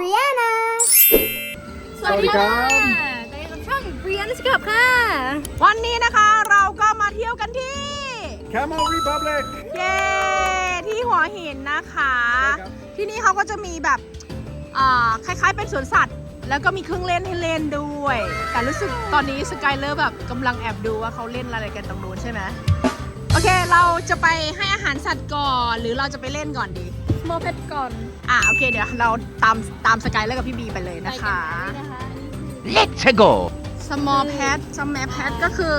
Brianna สวัสดีครับในช่องเรียนสกับค่ะ วันนี้นะคะเราก็มาเที่ยวกันที่ Camel Republic เย้ที่หัวหินนะคะใช่ครับที่นี่เขาก็จะมีแบบอ่าคล้ายๆเป็นสวนสัตว์ แล้วก็มีเครื่องเล่นให้เล่นด้วย แต่รู้สึกตอนนี้สกายเลอร์แบบกำลังแอบดูว่าเขาเล่นอะไรกันตรงนู้นใช่ไหมโอเค เราจะไปให้อาหารสัตว์ก่อน หรือเราจะไปเล่นก่อนดี โมเพชก่อน อะโอเคเดี๋ยวเราตามตามสกายเลอร์กับพี่บีไปเลยนะคะ Let's go small pet small pet ก็คือ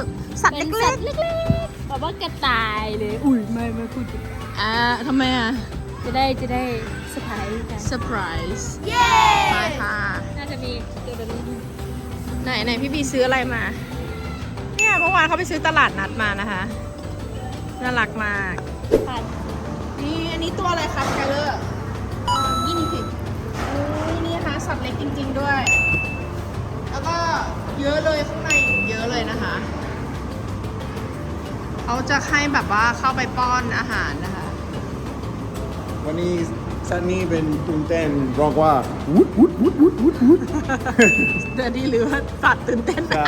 สัตว์เล็กตว์เล็กๆแบบว่ากระต่ายเลย อุ้ยไม่ไม่พูดอ่าทำไมอะ จะได้จะได้สไพรส์กันเซอร์ไพรส์ไปค่ะ น่าจะมีตัวแบบนี้ไหนไหนพี่บีซื้ออะไรมา เนี่ยเมื่อวานเขาไปซื้อตลาดนัดมานะคะ น่ารักมากผ่า นนี่อันนี้ตัวอะไรครับไกเลอร์ยินิพิกอุ้ยนี่นะคะสัตว์เล็กจริง ๆด้วย แล้วก็เยอะเลยข้างในเยอะเลยนะคะ เขาจะให้แบบว่าเข้าไปป้อนอาหารนะคะ วันนี้ซันนี่เป็นตุ้นเต้นร้องว่าวุดวุดวุดวุดวุดวุดเดี๋ยวดีหรือว่าสัตว์ตื่นเต้นใช่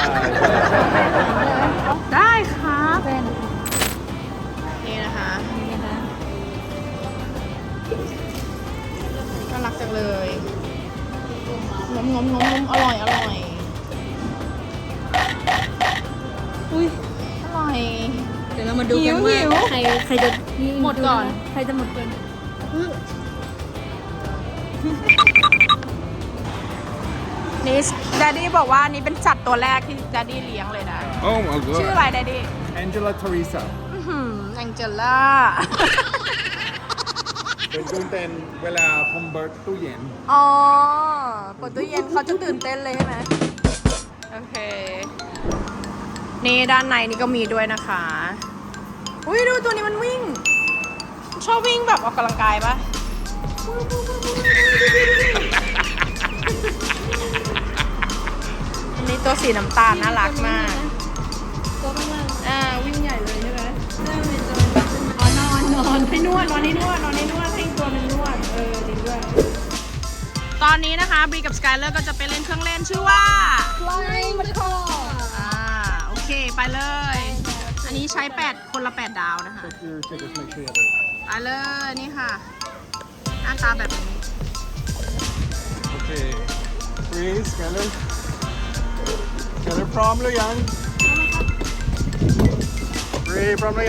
รใครจะหมดก่อน ใครจะหมดก่อนนี่ดดดี้บอกว่านี่เป็นสัตว์ตัวแรกที่ดดดี้เลี้ยงเลยนะโอ้ my ชื่ออะไรดดดี้ Angela Teresa แองเจล่า เป็นตุ้นเต้นเวลาผมเบิร์ตตู้เย็นอ๋อเปิดตู้เย็นเขาจะตื่นเต้นเลยใช่ไหมโอเค นี่ด้านในนี่ก็มีด้วยนะคะ อุ้ยดูตัวนี้มันวิ่ง ชอบวิ่งแบบออกกำลังกายปะอันนี้ตัวสีน้ำตาลน่ารักมาก ตัวมากอ่าวิ่งใหญ่เลยใช่ไหมๆเริ่มเป็นตัวอ๋อนอนนอนให้นวดนอนให้นวดนอนให้นวดให้อีกตัวหนึงนวดเออดีด้วย ตอนนี้นะคะบีกับสกายเลอร์ก็จะไปเล่นเครื่องเล่นชื่อว่า ไล่มันคออ่าโอเคไปเลยอั นนี้ใช้ 8 คนละ 8 ดาวนะคะ Check your tickets make sure you have it ไปเลยนี่ค่ะ หน้าตาแบบนี้โอเค Freeze Skyler Skyler พร้อมหรือยัง Free พร้อมห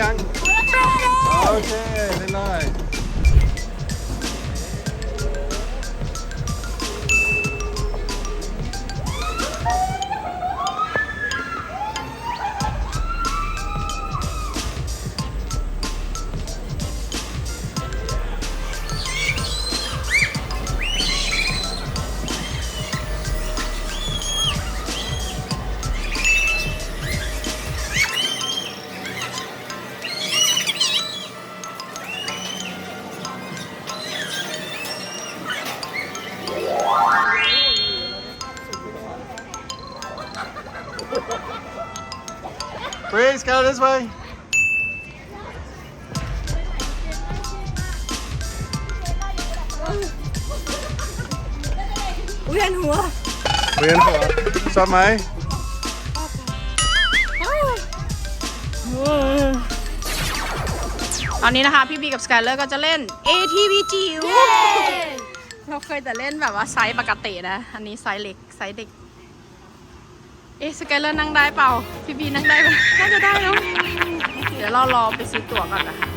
รือยังโอเคเล่นเลย Freeze go this way เวียนหัวเรียนหัวชอบไหมตอนนี้นะคะ พี่บีกับสกายเลอร์ก็จะเล่น ATV จิ๋วเราเคยแต่เล่นแบบว่าไซส์ปกตินะ อันนี้ไซส์เล็กไซส์เด็กเอ๊ะสกายเลอร์นั่งได้เปล่าพี่บีนั่งได้ไหมน่าจะได้เนอะเดี๋ยวเรารอไปซื้อตั๋วก่อนนะคะ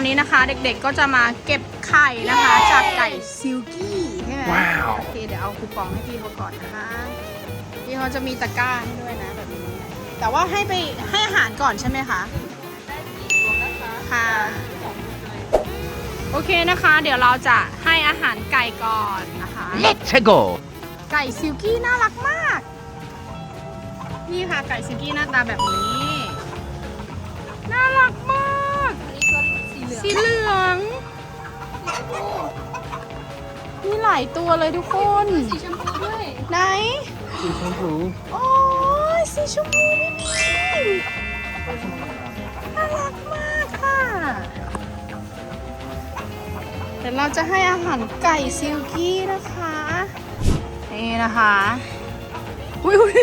อนนี้นะคะเด็กๆก็จะมาเก็บไข่นะคะ จากไก่ซิลกี้ใช่ไหมว้าว โอเคเดี๋ยวเอาคูปองให้พี่เขาก่อนนะคะเนี่เขาจะมีตะกร้าให้ด้วยนะแบบนี้ แต่ว่าให้ไปให้อาหารก่อนใช่ไหมคะค่ะโอเคนะคะ เดี๋ยวเราจะให้อาหารไก่ก่อนนะคะ Let's go! ไก่ซิลกี้น่ารักมาก นี่ค่ะไก่ซิลกี้หน้าตาแบบนี้ น่ารักมากอันนี้ก็ สีเหลืองสีเหลือง มีหลายตัวเลยทุกคน สีชมพูด้วยไหน สีชมพูโอ้ยสีชมพูไม่มีน่ารักมากค่ะ เดี๋ยวเราจะให้อาหารไก่ซิลกี้นะคะ นี่นะคะอุ้ยอุ๊ย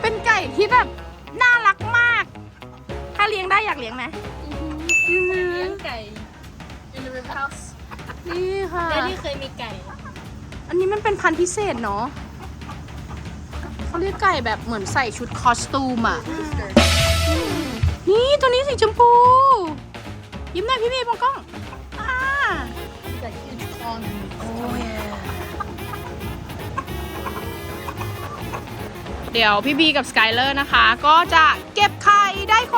เป็นไก่ที่แบบน่ารักมาก ถ้าเลี้ยงได้อยากเลี้ยงไหม นี่ค่ะได้ที่เคยมีไก่ อันนี้มันเป็นพันธุ์พิเศษเนาะเขาเรียกไก่แบบเหมือนใส่ชุดคอสตูมอะ นี่ตัวนี้สีชมพู ยิ้มหน่อยพี่เมย์มองกล้องอ่าไก่ huge corn โอ้ยเดี๋ยวพี่บีกับสกายเลอร์นะคะ ก็จะเก็บไข่ได้คน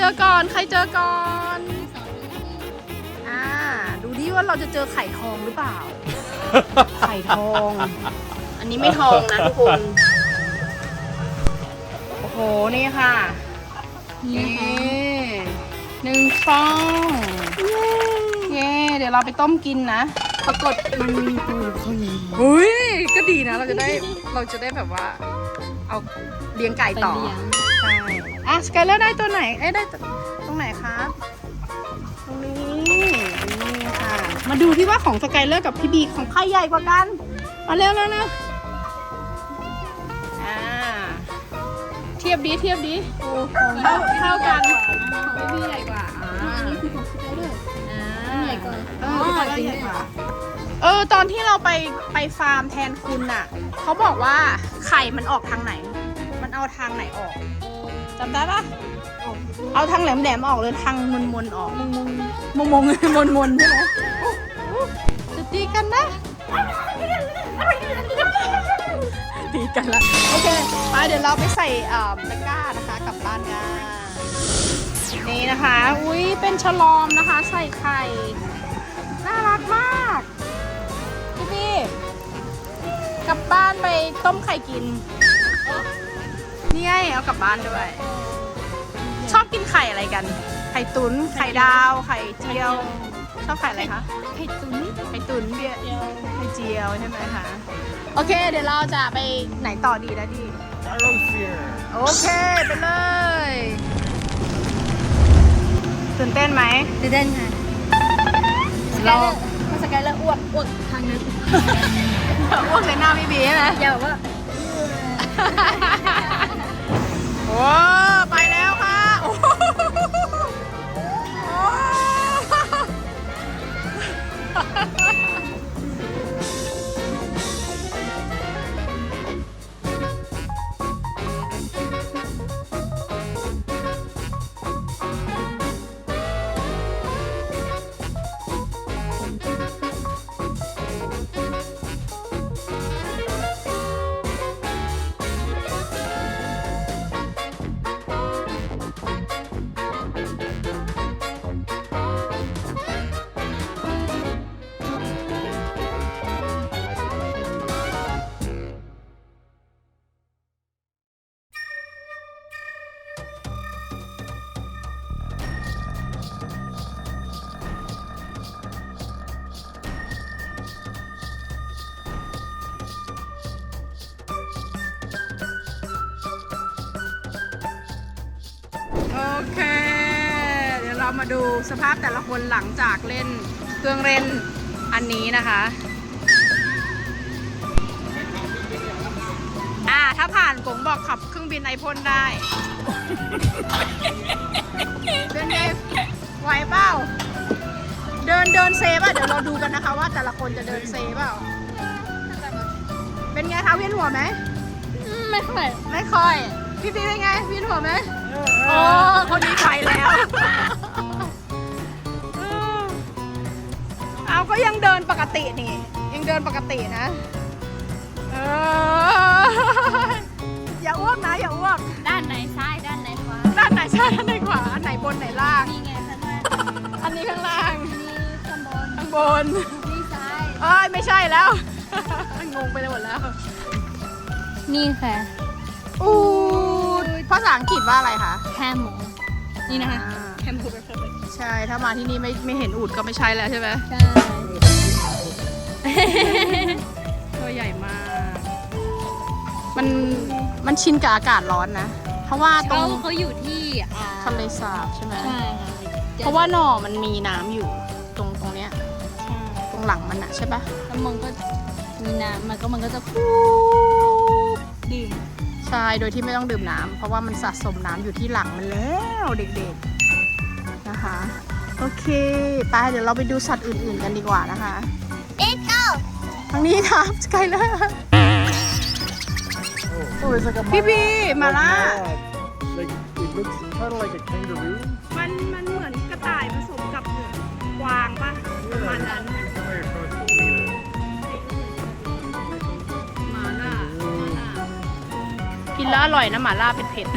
เจอก่อน ใครเจอก่อน อ่า ดูดิว่าเราจะเจอไข่ทองหรือเปล่า ไข่ทอง อันนี้ไม่ทองนะทุกคน โอ้โห นี่ค่ะ นี่หนึ่งฟอง เย้ เดี๋ยวเราไปต้มกินนะ ปรากฏมันมีปูข้างในอุ้ย ก็ดีนะ เราจะได้ เราจะได้แบบว่า เอาเลี้ยงไก่ต่อไปเลี้ยงใช่ อะสกายเลอร์ได้ตัวไหนเอ้ยได้ตัวตรงไหนครับ ตรงนี้นี่ค่ะ มาดูที่ว่าของสกายเลอร์กับพี่บีของใครใหญ่กว่ากัน มาเร็วแล้วนะอ่าเทียบดีเทียบดีเท่าเท่ากันของพี่บีใหญ่กว่าอ่าอันนี้คือของสไปเดอร์อ่าใหญ่กว่าเออพี่บีใหญ่กว่าเออตอนที่เราไปไปฟาร์มแทนคุณน่ะเขาบอกว่าไข่มันออกทางไหน มันเอาทางไหนออก จำได้ปะเอาทางแหลมแหลมๆออกหรือทางมนมนๆออกมงมงมงมงมนมนๆใช่ไหมจะตีกันนะตีกันละโอเคไปเดี๋ยวเราไปใส่เอ่อตะกร้านะคะกลับบ้านกันนี่นะคะ อุ้ยเป็นฉลอมนะคะ ใส่ไข่น่ารักมากพี่พี่กลับบ้านไปต้มไข่กิน นี่ไงเอากลับบ้านด้วย ชอบกินไข่อะไรกัน ไข่ตุนไข่ดาว ไข่เจียว ชอบไข่อะไรคะไข่ตุ๋นไข่ตุนเบียร์ไข่เจียวใช่ไหมคะโอเค เดี๋ยวเราจะไปไหนต่อดีนะดี Gyrosphere โอเคไปเลยตื่นเต้นไหมเด่นค่ะเราถ้าสกายเลอร์อ้วกอ้วกทางนั้นอ้วกใส่หน้าพี่บีใช่ไหมอย่าแบบว่า โมาดูสภาพแต่ละคนหลังจากเล่นเครื่องเล่นอันนี้นะคะ อ่า ถ้าผ่านกงบอกขับเครื่องบินไอพ่นได้ เป็นไงไหวเปล่า เดินเดินเซฟอะ เดี๋ยวเราดูกันนะคะว่าแต่ละคนจะเดินเซฟเปล่า เป็นไงคะเวียนหัวไหม ไม่ค่อย ไม่ค่อย พี่พี่เป็นไงเวียนหัวไหมโอ้ ยังเดินปกตินี่ ยังเดินปกตินะ เออ อย่าอ้วกนะ อย่าอ้วก ด้านไหนซ้ายด้านไหนขวาด้านไหนซ้ายด้านไหนขวาอันไหนบนไหนล่าง นี่ไงข้างล่างอันนี้ข้างล่าง นี่ข้างบนข้างบน นี่ซ้าย เอ้ยไม่ใช่แล้ว งงไปหมดแล้วนี่ค่ะ อูดภาษาอังกฤษว่าอะไรคะแคมลนี่นะคะอ่าแคมลเป็นเพอร์เฟก ใช่ ถ้ามาที่นี่ไม่ไม่เห็นอูดก็ไม่ใช่แล้วใช่ไหมใช่ ตัวใหญ่มาก มันมันชินกับอากาศร้อนนะ เพราะว่าตรเขางเขาอยู่ที่อ่าทะเลสาบใช่ไหม ใช่ค่ะเพราะว่าหน่อมันมีน้ำอยู่ตรงตรงเนี้ย ใช่ตรงหลังมันอะใช่ปะแล้วมันก็มีน้ำมันก็มันก็จะคูดื่มใช่ โดยที่ไม่ต้องดื่มน้ำเพราะว่ามันสะสมน้ำอยู่ที่หลังมันแล้วเด็กๆ นะคะ โอเค ไปเดี๋ยวเราไปดูสัตว์อื่นๆกันดีกว่านะคะเอ็กโก้ทางนี้ครับสกายเลอร์ Oh, it's like a พี่พีมาล่า Like it looks kind of like a kangaroo. มันมันเหมือนกระต่ายผสมกับกวางปะประมาณนั้น Somewhere across between it. มาล่ากินแล้วอร่อยนะหมาล่าเผ็ดๆ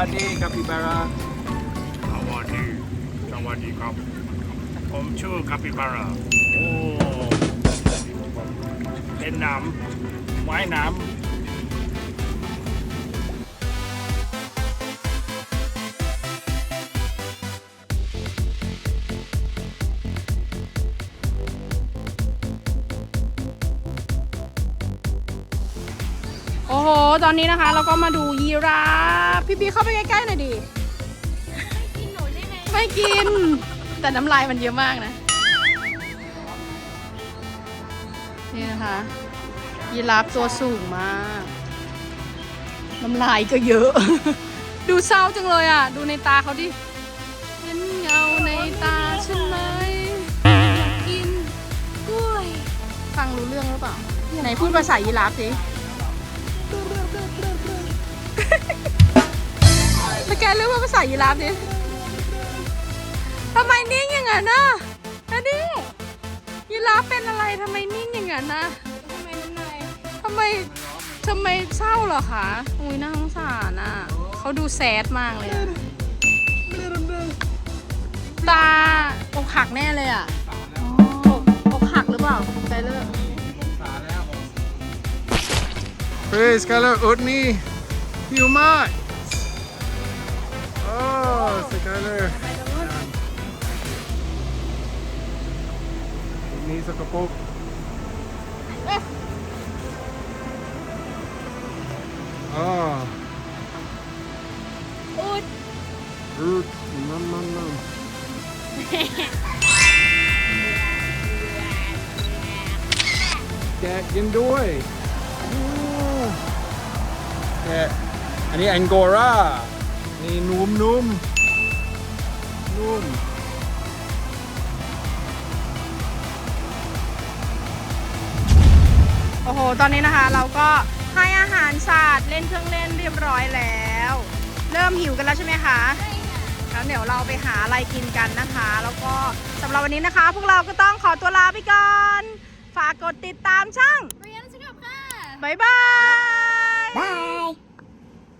Sawadi capybara. สวัสดีสวัสดีครับ ผมชื่อคาปิบาราโอ้เป็นน้ำว่ายน้ำ ตอนนี้นะคะ เราก็มาดูยีราฟพี่บีเข้าไปใกล้ๆหน่อยดิกินหนูได้ไหมไม่กิน แต่น้ำลายมันเยอะมากนะ นี่นะคะ ยีราฟตัวสูงมาก น้ำลายก็เยอะ ดูเศร้าจังเลยอะ ดูในตาเขาดิเห็นเงาในตาฉันไหมกินกล้วย ฟังรู้เรื่องหรือเปล่า ไหนพูดภาษายีราฟสิ สแกนเรื่องว่าภาษายีราฟดิทำไมนิ่งอย่างนั้นนะนะดิยีราฟเป็นอะไรทำไมนิ่งอย่างนั้นนะทำไมน้ำลายทำไมทำไมเศร้าเหรอคะอุ้ยน่าสงสารอะเขาดูแซดมากเลยอะตาอกหักแน่เลยอะอกอกหักหรือเปล่าใจเลิก Hey, Skylar, Udni. Humans. Oh, Skylar. Udni sa kapok. Oh, อุด root. Nom, nom, nom. แกะกินด้วยโอ้แกะ อันนี้แองโกรานี่นุ่มนุ่มนุ่มโอ้โห ตอนนี้นะคะเราก็ให้อาหารสัตว์เล่นเครื่องเล่นเรียบร้อยแล้ว เริ่มหิวกันแล้วใช่ไหมคะแล้วเดี๋ยวเราไปหาอะไรกินกันนะคะ แล้วก็สำหรับวันนี้นะคะ พวกเราก็ต้องขอตัวลาไปก่อน ฝากกดติดตามช่างเรียนสกับค่ะ บ๊ายบาย บาย